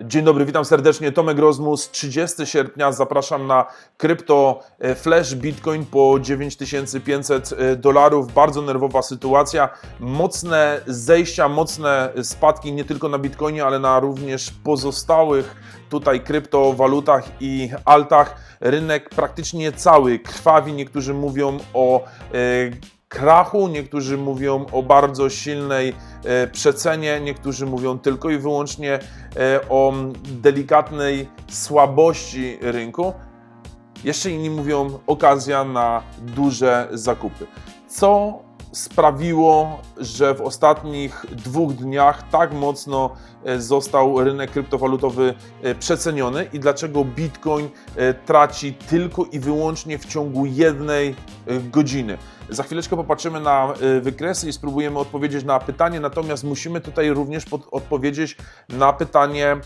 Dzień dobry, witam serdecznie. Tomek Rozmus, 30 sierpnia. Zapraszam na krypto e, Flash Bitcoin po 9500 dolarów. Bardzo nerwowa sytuacja. Mocne zejścia, mocne spadki nie tylko na Bitcoinie, ale na również pozostałych tutaj kryptowalutach i altach. Rynek praktycznie cały krwawi. Niektórzy mówią o e, krachu, niektórzy mówią o bardzo silnej e, przecenie, niektórzy mówią tylko i wyłącznie e, o delikatnej słabości rynku. Jeszcze inni mówią okazja na duże zakupy. Co sprawiło, że w ostatnich dwóch dniach tak mocno e, został rynek kryptowalutowy e, przeceniony. I dlaczego Bitcoin e, traci tylko i wyłącznie w ciągu jednej godziny. Za chwileczkę popatrzymy na wykresy i spróbujemy odpowiedzieć na pytanie, natomiast musimy tutaj również odpowiedzieć na pytanie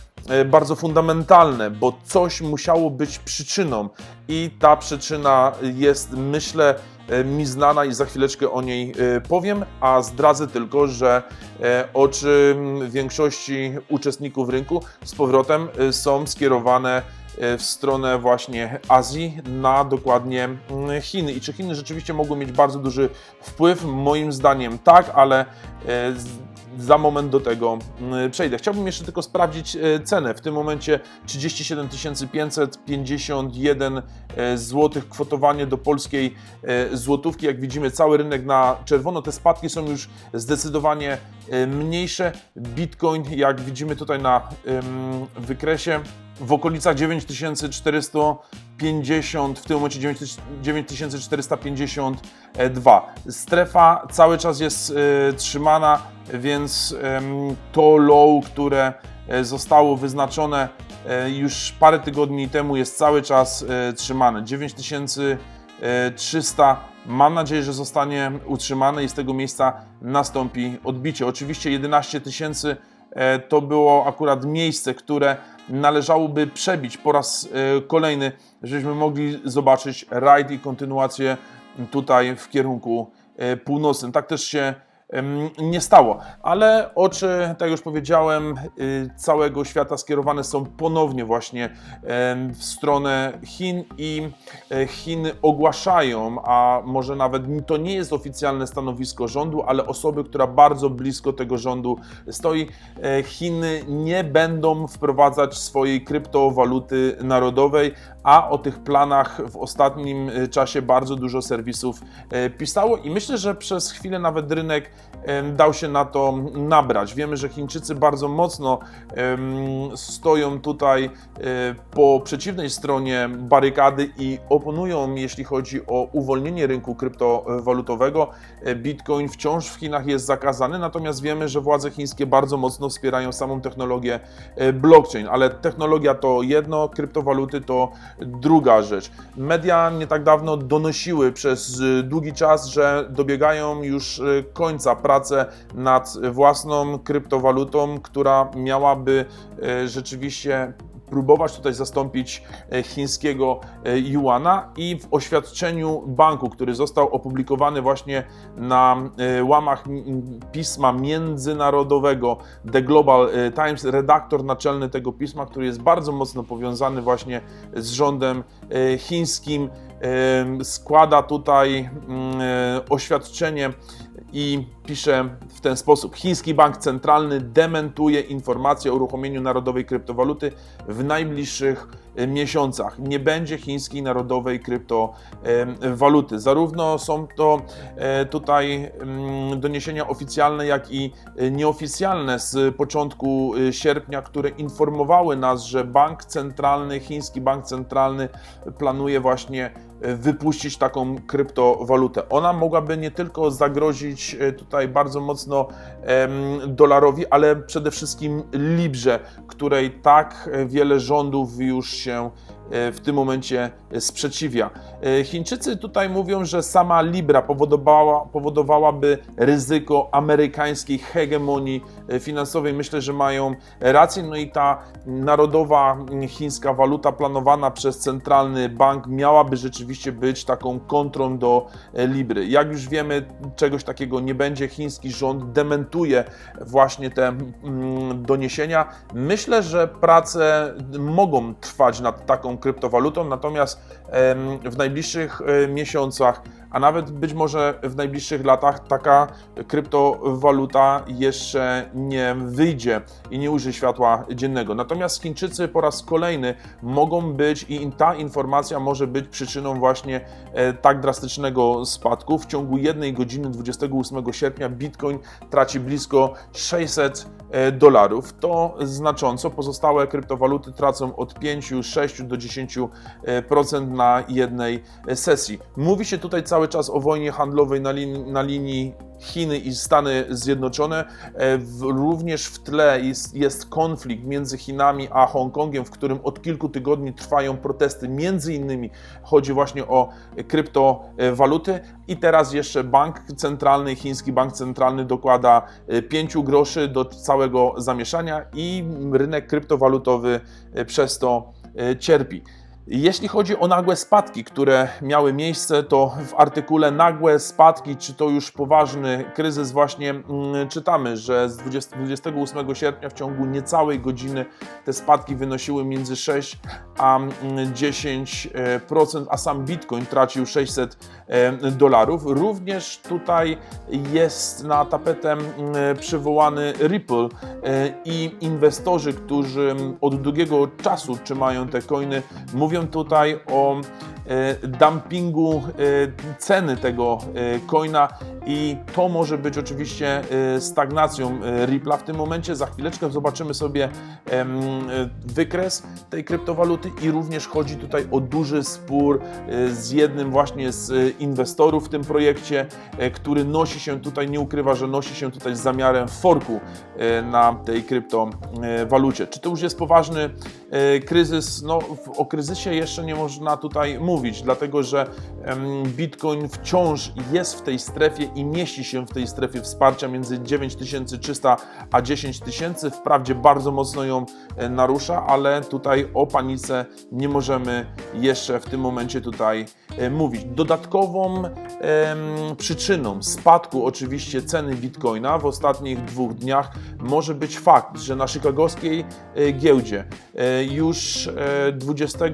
bardzo fundamentalne, bo coś musiało być przyczyną. I ta przyczyna jest, myślę, mi znana i za chwileczkę o niej e, powiem, a zdradzę tylko, że e, oczy większości uczestników rynku z powrotem e, są skierowane e, w stronę właśnie Azji, na dokładnie Chiny. I czy Chiny rzeczywiście mogły mieć bardzo duży wpływ? Moim zdaniem tak, ale e, za moment do tego mm, przejdę. Chciałbym jeszcze tylko sprawdzić e, cenę. W tym momencie 37 551 zł kwotowanie do polskiej e, złotówki. Jak widzimy, cały rynek na czerwono. Te spadki są już zdecydowanie e, mniejsze. Bitcoin, jak widzimy tutaj na wykresie, w okolicach 9450, w tym momencie 9452. Strefa cały czas jest e, trzymana, więc to low, które e, zostało wyznaczone e, już parę tygodni temu jest cały czas trzymane. 9300 mam nadzieję, że zostanie utrzymane i z tego miejsca nastąpi odbicie. Oczywiście 11 tysięcy to było akurat miejsce, które należałoby przebić po raz e, kolejny, żebyśmy mogli zobaczyć rajd i kontynuację tutaj w kierunku e, północnym. Tak też się nie stało, ale oczy, tak już powiedziałem, y, całego świata skierowane są ponownie właśnie w stronę Chin i e, Chiny ogłaszają, a może nawet to nie jest oficjalne stanowisko rządu, ale osoby, która bardzo blisko tego rządu stoi, e, Chiny nie będą wprowadzać swojej kryptowaluty narodowej, a o tych planach w ostatnim e, czasie bardzo dużo serwisów pisało. I myślę, że przez chwilę nawet rynek dał się na to nabrać. Wiemy, że Chińczycy bardzo mocno stoją tutaj e, po przeciwnej stronie barykady i oponują, jeśli chodzi o uwolnienie rynku kryptowalutowego. E, Bitcoin wciąż w Chinach jest zakazany, natomiast wiemy, że władze chińskie bardzo mocno wspierają samą technologię e, blockchain, ale technologia to jedno, kryptowaluty to druga rzecz. Media nie tak dawno donosiły przez długi czas, że dobiegają już e, końca prace nad własną kryptowalutą, która miałaby e, rzeczywiście próbować tutaj zastąpić e, chińskiego e, yuana i w oświadczeniu banku, który został opublikowany właśnie na łamach pisma międzynarodowego The Global Times, redaktor naczelny tego pisma, który jest bardzo mocno powiązany właśnie z rządem chińskim, składa tutaj mm, e, oświadczenie i pisze w ten sposób. Chiński Bank Centralny dementuje informacje o uruchomieniu narodowej kryptowaluty w najbliższych e, miesiącach. Nie będzie chińskiej narodowej kryptowaluty. Zarówno są to e, tutaj doniesienia oficjalne, jak i nieoficjalne z początku sierpnia, które informowały nas, że bank centralny, chiński bank centralny planuje właśnie wypuścić taką kryptowalutę. Ona mogłaby nie tylko zagrozić e, tutaj bardzo mocno dolarowi, ale przede wszystkim Librze, której tak wiele rządów już się w tym momencie sprzeciwia. E, Chińczycy tutaj mówią, że sama Libra powodowała, powodowałaby ryzyko amerykańskiej hegemonii e, finansowej. Myślę, że mają rację. No i ta narodowa chińska waluta planowana przez centralny bank miałaby rzeczywiście być taką kontrą do e, Libry. Jak już wiemy, czegoś takiego nie będzie. Chiński rząd dementuje właśnie te doniesienia. Myślę, że prace mogą trwać nad taką kryptowalutą, natomiast w najbliższych e, miesiącach, a nawet być może w najbliższych latach taka kryptowaluta jeszcze nie wyjdzie i nie ujrzy światła dziennego. Natomiast Chińczycy po raz kolejny mogą być i ta informacja może być przyczyną właśnie e, tak drastycznego spadku. W ciągu jednej godziny 28 sierpnia Bitcoin traci blisko 600 e, dolarów. To znacząco. Pozostałe kryptowaluty tracą od 5, 6 do 10% na jednej sesji. Mówi się tutaj cały czas o wojnie handlowej na linii, na linii Chiny i Stany Zjednoczone. E, również w tle jest, jest konflikt między Chinami a Hongkongiem, w którym od kilku tygodni trwają protesty. Między innymi chodzi właśnie o kryptowaluty. I teraz jeszcze bank centralny, chiński bank centralny dokłada 5 groszy do całego zamieszania i rynek kryptowalutowy e, przez to e, cierpi. Jeśli chodzi o nagłe spadki, które miały miejsce, to w artykule Nagłe spadki, czy to już poważny kryzys, właśnie mm, czytamy, że z 20, 28 sierpnia w ciągu niecałej godziny te spadki wynosiły między 6 a mm, 10%, a sam Bitcoin tracił 600 e, dolarów. Również tutaj jest na tapetę mm, przywołany Ripple e, i inwestorzy, którzy od długiego czasu trzymają te coiny, mówią tutaj o dumpingu e, ceny tego e, coina i to może być oczywiście e, stagnacją e, Ripple'a w tym momencie. Za chwileczkę zobaczymy sobie e, wykres tej kryptowaluty i również chodzi tutaj o duży spór e, z jednym właśnie z e, inwestorów w tym projekcie, e, który nosi się tutaj, nie ukrywa, że nosi się tutaj z zamiarem forku e, na tej kryptowalucie. Czy to już jest poważny e, kryzys? No, o kryzysie jeszcze nie można tutaj mówić, dlatego że Bitcoin wciąż jest w tej strefie i mieści się w tej strefie wsparcia między 9300 a 10 tysięcy. Wprawdzie bardzo mocno ją e, narusza, ale tutaj o panice nie możemy jeszcze w tym momencie tutaj e, mówić. Dodatkową przyczyną spadku oczywiście ceny Bitcoina w ostatnich dwóch dniach może być fakt, że na chicagowskiej e, giełdzie już e, 20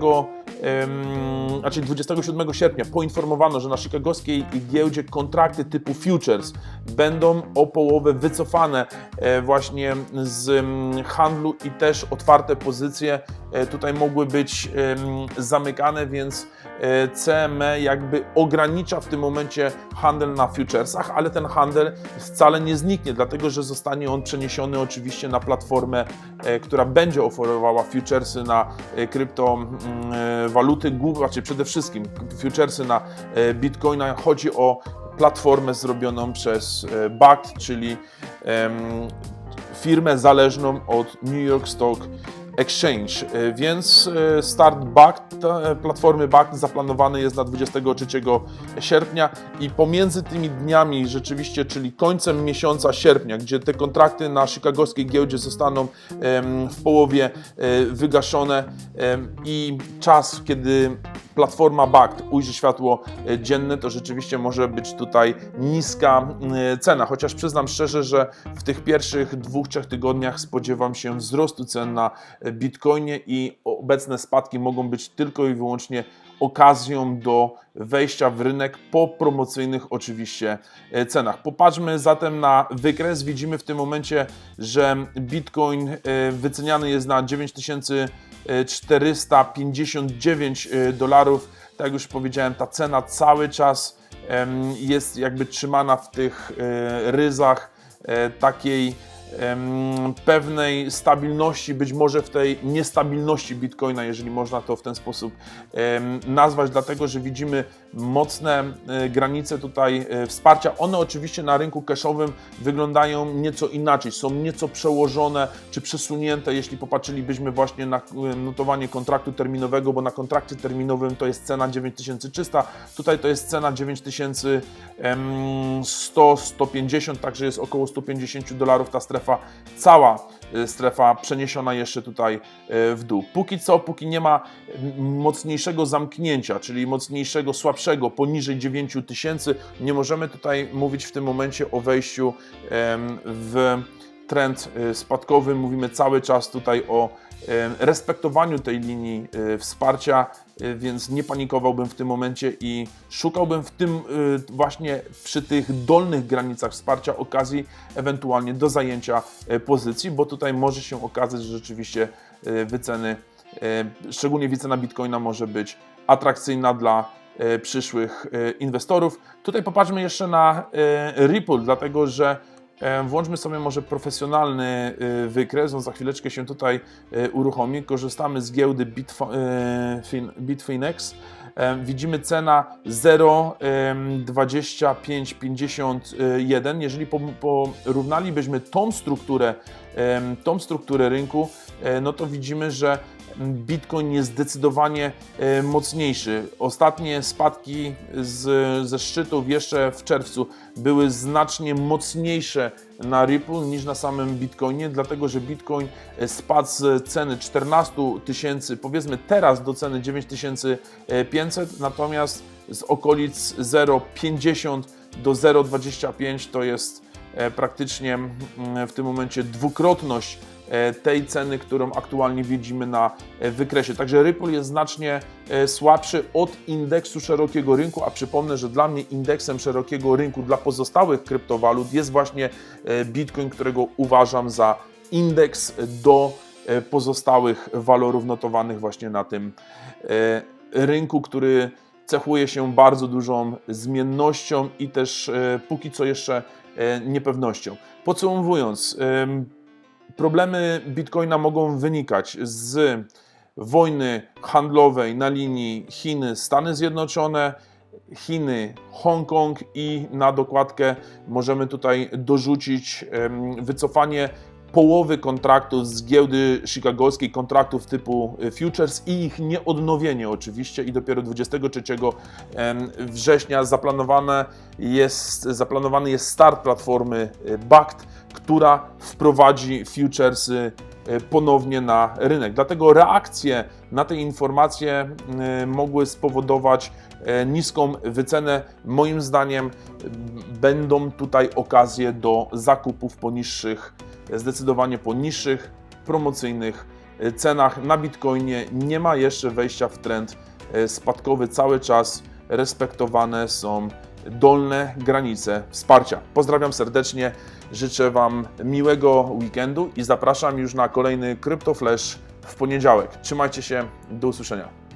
em, znaczy 27 sierpnia poinformowano, że na chicagowskiej giełdzie kontrakty typu futures będą o połowę wycofane e, właśnie z handlu i też otwarte pozycje e, tutaj mogły być zamykane, więc e, CME jakby ogranicza w tym momencie handel na futuresach, ale ten handel wcale nie zniknie, dlatego że zostanie on przeniesiony oczywiście na platformę, e, która będzie oferowała futuresy na e, kryptowaluty, znaczy przede wszystkim futuresy na e, bitcoina. Chodzi o platformę zrobioną przez e, BACT, czyli firmę zależną od New York Stock Exchange, E, więc e, start BACT, e, platformy BACT zaplanowany jest na 23 sierpnia i pomiędzy tymi dniami rzeczywiście, czyli końcem miesiąca sierpnia, gdzie te kontrakty na chicagowskiej giełdzie zostaną w połowie wygaszone i czas, kiedy platforma BACT ujrzy światło e, dzienne, to rzeczywiście może być tutaj niska e, cena. Chociaż przyznam szczerze, że w tych pierwszych dwóch, trzech tygodniach spodziewam się wzrostu cen na e, Bitcoinie i obecne spadki mogą być tylko i wyłącznie okazją do wejścia w rynek po promocyjnych oczywiście cenach. Popatrzmy zatem na wykres. Widzimy w tym momencie, że Bitcoin wyceniany jest na 9000 459 e, dolarów. Tak jak już powiedziałem, ta cena cały czas jest jakby trzymana w tych e, ryzach e, takiej pewnej stabilności, być może w tej niestabilności Bitcoina, jeżeli można to w ten sposób nazwać, dlatego że widzimy mocne e, granice tutaj e, wsparcia. One oczywiście na rynku cashowym wyglądają nieco inaczej, są nieco przełożone czy przesunięte, jeśli popatrzylibyśmy właśnie na e, notowanie kontraktu terminowego, bo na kontrakcie terminowym to jest cena 9300, tutaj to jest cena 9100-150, także jest około 150 dolarów ta strefa, cała e, strefa przeniesiona jeszcze tutaj e, w dół. Póki co, póki nie ma mocniejszego zamknięcia, czyli mocniejszego, słabszego, poniżej 9000, nie możemy tutaj mówić w tym momencie o wejściu w trend e, spadkowy. Mówimy cały czas tutaj o em, respektowaniu tej linii e, wsparcia, więc nie panikowałbym w tym momencie i szukałbym w tym właśnie przy tych dolnych granicach wsparcia okazji ewentualnie do zajęcia pozycji, bo tutaj może się okazać, że rzeczywiście wyceny, szczególnie wycena Bitcoina może być atrakcyjna dla przyszłych inwestorów. Tutaj popatrzmy jeszcze na Ripple, dlatego że włączmy sobie może profesjonalny e, wykres, on za chwileczkę się tutaj e, uruchomi. Korzystamy z giełdy Fin- Bitfinex. Widzimy cena 0,2551. Jeżeli po- porównalibyśmy tą strukturę, tą strukturę rynku, e, no to widzimy, że Bitcoin jest zdecydowanie e, mocniejszy. Ostatnie spadki z, ze szczytów jeszcze w czerwcu były znacznie mocniejsze na Ripple niż na samym Bitcoinie, dlatego że Bitcoin e, spadł z ceny 14 tysięcy, powiedzmy teraz do ceny 9500, natomiast z okolic 0,50 do 0,25 to jest e, praktycznie mm, w tym momencie dwukrotność e, tej ceny, którą aktualnie widzimy na e, wykresie. Także Ripple jest znacznie e, słabszy od indeksu szerokiego rynku, a przypomnę, że dla mnie indeksem szerokiego rynku dla pozostałych kryptowalut jest właśnie e, Bitcoin, którego uważam za indeks do e, pozostałych walorów notowanych właśnie na tym e, rynku, który cechuje się bardzo dużą zmiennością i też e, póki co jeszcze e, niepewnością. Podsumowując, em, problemy Bitcoina mogą wynikać z wojny handlowej na linii Chiny-Stany Zjednoczone, Chiny, Hongkong i na dokładkę możemy tutaj dorzucić wycofanie połowy kontraktów z giełdy chicagowskiej, kontraktów typu y, futures i ich nieodnowienie oczywiście i dopiero 23 em, września zaplanowane jest, zaplanowany jest start platformy y, BACT, która wprowadzi futuresy y, ponownie na rynek. Dlatego reakcje na te informacje y, mogły spowodować e, niską wycenę. Moim zdaniem y, będą tutaj okazje do zakupów po niższych, zdecydowanie po niższych promocyjnych cenach. Na Bitcoinie nie ma jeszcze wejścia w trend spadkowy. Cały czas respektowane są dolne granice wsparcia. Pozdrawiam serdecznie, życzę Wam miłego weekendu i zapraszam już na kolejny CryptoFlash w poniedziałek. Trzymajcie się, do usłyszenia.